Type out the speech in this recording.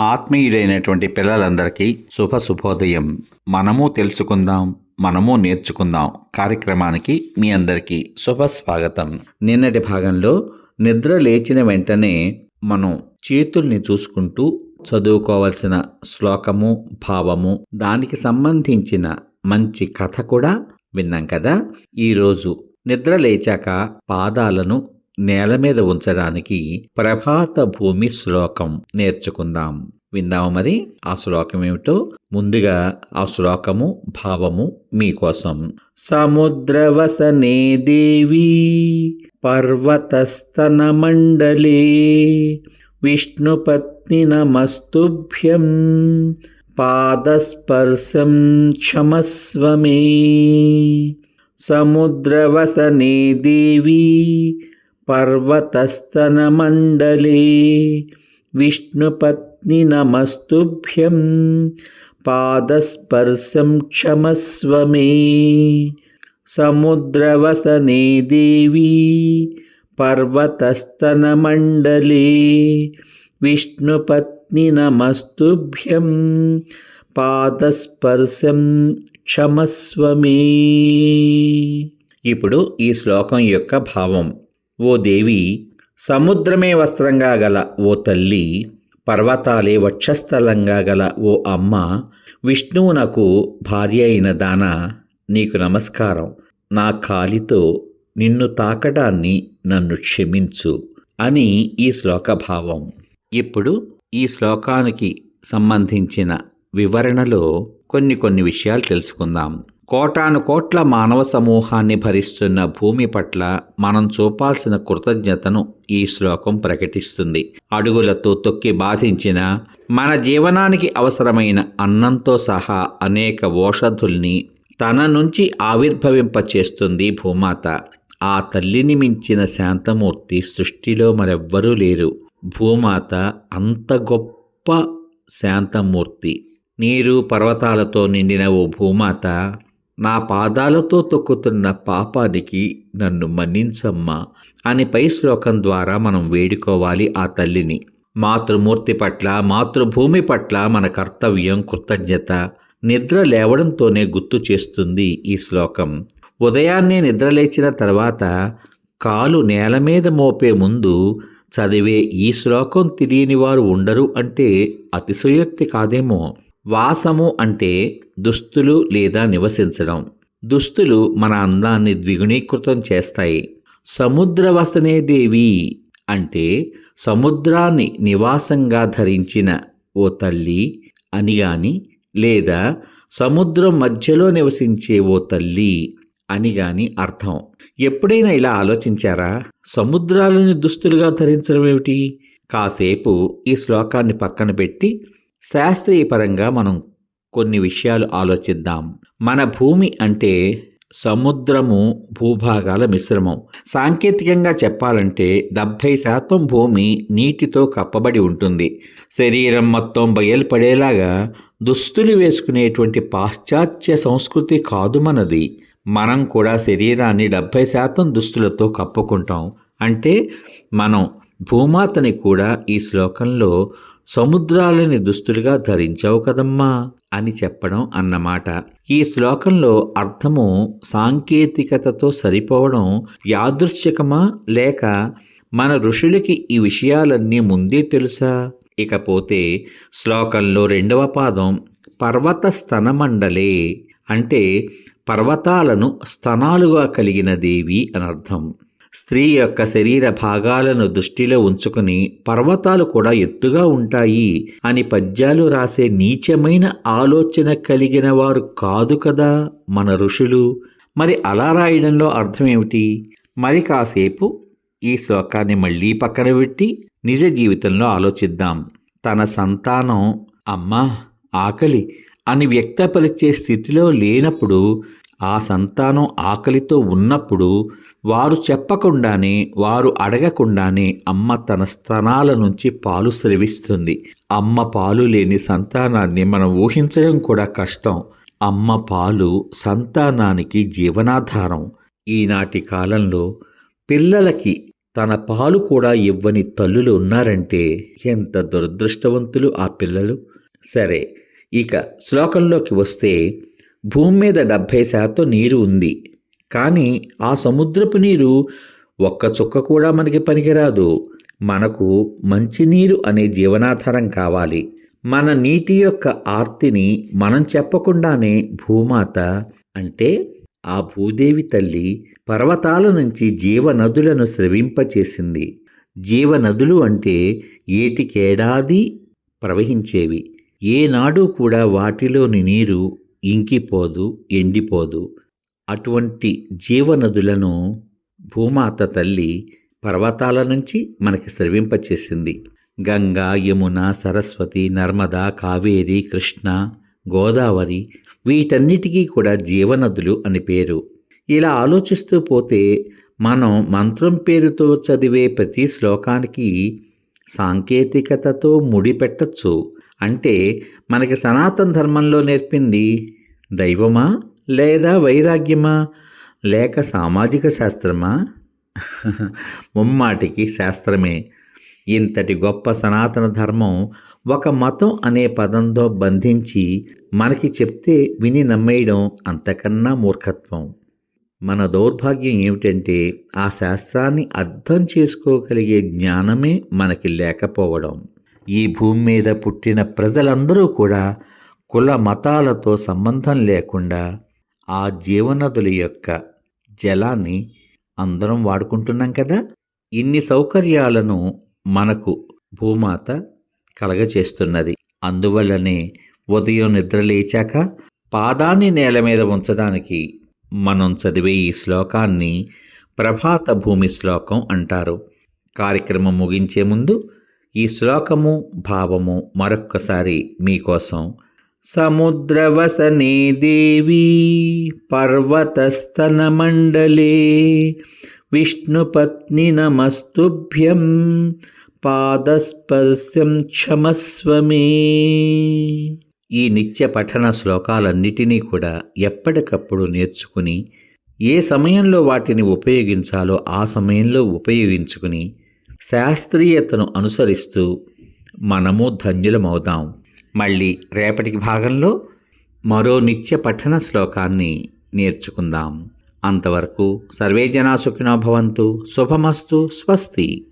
ఆత్మీయుడైనటువంటి పిల్లలందరికీ శుభ శుభోదయం మనము తెలుసుకుందాం మనము నేర్చుకుందాం కార్యక్రమానికి మీ అందరికీ శుభ స్వాగతం నిన్నటి భాగంలో నిద్ర లేచిన వెంటనే మనం చేతుల్ని చూసుకుంటూ చదువుకోవాల్సిన శ్లోకము భావము దానికి సంబంధించిన మంచి కథ కూడా విన్నాం కదా? ఈరోజు నిద్ర లేచాక పాదాలను నేల మీద ఉంచడానికి ప్రభాత భూమి శ్లోకం నేర్చుకుందాం. విందాము మరి. ఆ శ్లోకం ఏమిటో? ముందుగా ఆ శ్లోకము భావము మీకోసం సముద్రవసనే దేవి పర్వతస్తన మండలే విష్ణుపత్ని నమస్తుభ్యం పాదస్పర్శం క్షమస్వమే. సముద్రవసనే దేవి पर्वतस्तनमण्डले विष्णुपत्नि नमस्तुभ्यं पादस्पर्शं क्षमस्व मे समुद्रवसने देवी पर्वतस्तनमण्डले विष्णुपत्नि नमस्तुभ्यं పాదస్పర్శం క్షమస్వమే ఇప్పుడు ఈ శ్లోకం యొక్క భావం ఓ దేవి సముద్రమే వస్త్రంగా గల ఓ తల్లి పర్వతాలే వక్షస్థలంగా గల ఓ అమ్మ విష్ణువునకు భార్య అయిన దాన నీకు నమస్కారం. నా కాలితో నిన్ను తాకడాన్ని నన్ను క్షమించు అని ఈ శ్లోక భావం ఇప్పుడు ఈ శ్లోకానికి సంబంధించిన వివరణలో కొన్ని కొన్ని విషయాలు తెలుసుకుందాం. కోటాను కోట్ల మానవ సమూహాన్ని భరిస్తున్న భూమి పట్ల మనం చూపాల్సిన కృతజ్ఞతను ఈ శ్లోకం ప్రకటిస్తుంది. అడుగులతో తొక్కి బాధించిన మన జీవనానికి అవసరమైన అన్నంతో సహా అనేక ఓషధుల్ని తన నుంచి ఆవిర్భవింపచేస్తుంది భూమాత. ఆ తల్లిని మించిన శాంతమూర్తి సృష్టిలో మరెవ్వరూ లేరు. భూమాత అంత గొప్ప శాంతమూర్తి. నీరు పర్వతాలతో నిండిన ఓ భూమాత నా పాదాలతో తొక్కుతున్న పాపానికి నన్ను మన్నించమ్మా అని పై శ్లోకం ద్వారా మనం వేడుకోవాలి ఆ తల్లిని. మాతృమూర్తి పట్ల మాతృభూమి పట్ల మన కర్తవ్యం కృతజ్ఞత. నిద్ర లేవడంతోనే గుర్తు చేస్తుంది ఈ శ్లోకం. ఉదయాన్నే నిద్రలేచిన తర్వాత కాలు నేల మీద మోపే ముందు చదివే ఈ శ్లోకం తెలియని వారు ఉండరు అంటే అతిశయోక్తి కాదేమో. వాసము అంటే దుస్తులు లేదా నివసించడం. దుస్తులు మన అందాన్ని ద్విగుణీకృతం చేస్తాయి. సముద్రవసనే దేవి అంటే సముద్రాన్ని నివాసంగా ధరించిన ఓ తల్లి అని గాని లేదా సముద్రం మధ్యలో నివసించే ఓ తల్లి అని గాని అర్థం. ఎప్పుడైనా ఇలా ఆలోచించారా? సముద్రాలని దుస్తులుగా ధరించడం ఏమిటి? కాసేపు ఈ శ్లోకాన్ని పక్కన పెట్టి శాస్త్రీయపరంగా మనం కొన్ని విషయాలు ఆలోచిద్దాం. మన భూమి అంటే సముద్రము భూభాగాల మిశ్రమం. సాంకేతికంగా చెప్పాలంటే డెబ్భై శాతం భూమి నీటితో కప్పబడి ఉంటుంది. శరీరం మొత్తం బయలుపడేలాగా దుస్తులు వేసుకునేటువంటి పాశ్చాత్య సంస్కృతి కాదు మనది. మనం కూడా శరీరాన్ని డెబ్భై శాతం దుస్తులతో కప్పుకుంటాం. అంటే మనం భూమాతని కూడా ఈ శ్లోకంలో సముద్రాలని దుస్తులుగా ధరించావు కదమ్మా అని చెప్పడం అన్నమాట. ఈ శ్లోకంలో అర్థము సాంకేతికతతో సరిపోవడం యాదృచ్ఛికమా లేక మన ఋషులకి ఈ విషయాలన్నీ ముందే తెలుసా? ఇకపోతే శ్లోకంలో రెండవ పాదం పర్వత స్తనమండలే అంటే పర్వతాలను స్తనాలుగా కలిగిన దేవి అనర్థం. స్త్రీ యొక్క శరీర భాగాలను దృష్టిలో ఉంచుకుని పర్వతాలు కూడా ఎత్తుగా ఉంటాయి అని పద్యాలు రాసే నీచమైన ఆలోచన కలిగిన వారు కాదు కదా మన ఋషులు. మరి అలా రాయడంలో అర్థమేమిటి? మరి కాసేపు ఈ శ్లోకాన్ని మళ్ళీ పక్కన పెట్టి నిజ జీవితంలో ఆలోచిద్దాం. తన సంతానం అమ్మా ఆకలి అని వ్యక్తపరిచే స్థితిలో లేనప్పుడు ఆ సంతానం ఆకలితో ఉన్నప్పుడు వారు చెప్పకుండానే వారు అడగకుండానే అమ్మ తన స్తనాల నుంచి పాలు స్రవిస్తుంది అమ్మ పాలు లేని సంతానాన్ని మనం ఊహించడం కూడా కష్టం. అమ్మ పాలు సంతానానికి జీవనాధారం. ఈనాటి కాలంలో పిల్లలకి తన పాలు కూడా ఇవ్వని తల్లులు ఉన్నారంటే ఎంత దురదృష్టవంతులు ఆ పిల్లలు! సరే ఇక శ్లోకంలోకి వస్తే భూమి మీద డెబ్భై శాతం నీరు ఉంది. కానీ ఆ సముద్రపు నీరు ఒక్క చుక్క కూడా మనకి పనికిరాదు. మనకు మంచినీరు అనే జీవనాధారం కావాలి. మన నీటి యొక్క ఆర్తిని మనం చెప్పకుండానే భూమాత అంటే ఆ భూదేవి తల్లి పర్వతాల నుంచి జీవనదులను స్రవింపచేసింది. జీవనదులు అంటే ఏటికేడాది ప్రవహించేవి. ఏనాడు కూడా వాటిలోని నీరు ఇంకిపోదు ఎండిపోదు. అటువంటి జీవనదులను భూమాత తల్లి పర్వతాల నుంచి మనకి స్రవింపచేసింది. గంగా యమున సరస్వతి నర్మద కావేరి కృష్ణ గోదావరి వీటన్నిటికీ కూడా జీవనదులు అని పేరు. ఇలా ఆలోచిస్తూ పోతే మనం మంత్రం పేరుతో చదివే ప్రతి శ్లోకానికి సాంకేతికతతో ముడిపెట్టచ్చు. అంటే మనకి సనాతన ధర్మంలో నేర్పింది దైవమా లేదా వైరాగ్యమా? లేక సామాజిక శాస్త్రమా? ముమ్మాటికి శాస్త్రమే. ఇంతటి గొప్ప సనాతన ధర్మం ఒక మతం అనే పదంతో బంధించి మనకి చెప్తే విని నమ్మేయడం అంతకన్నా మూర్ఖత్వం. మన దౌర్భాగ్యం ఏమిటంటే ఆ శాస్త్రాన్ని అర్థం చేసుకోగలిగే జ్ఞానమే మనకి లేకపోవడం. ఈ భూమి మీద పుట్టిన ప్రజలందరూ కూడా కుల మతాలతో సంబంధం లేకుండా ఆ జీవనదుల యొక్క జలాన్ని అందరం వాడుకుంటున్నాం కదా? ఇన్ని సౌకర్యాలను మనకు భూమాత కలగచేస్తున్నది అందువల్లనే ఉదయం నిద్ర లేచాక పాదాన్ని నేల మీద ఉంచడానికి మనం చదివే ఈ శ్లోకాన్ని ప్రభాత భూమి శ్లోకం అంటారు. కార్యక్రమం ముగించే ముందు ఈ శ్లోకము భావము మరొక్కసారి మీకోసం. సముద్రవసనే దేవి పర్వతస్తనమండలే విష్ణుపత్ని నమస్తుభ్యం పాదస్పర్శం క్షమస్వమే. ఈ నిత్య పఠన శ్లోకాలన్నిటినీ కూడా ఎప్పటికప్పుడు నేర్చుకుని ఏ సమయంలో వాటిని ఉపయోగించాలో ఆ సమయంలో ఉపయోగించుకుని శాస్త్రీయతను అనుసరిస్తూ మనము ధన్యులమవుదాం. మళ్ళీ రేపటికి భాగంలో మరో నిత్య పఠన శ్లోకాన్ని నేర్చుకుందాం. అంతవరకు సర్వే జనా సుఖినో భవంతు. శుభమస్తు. స్వస్తి.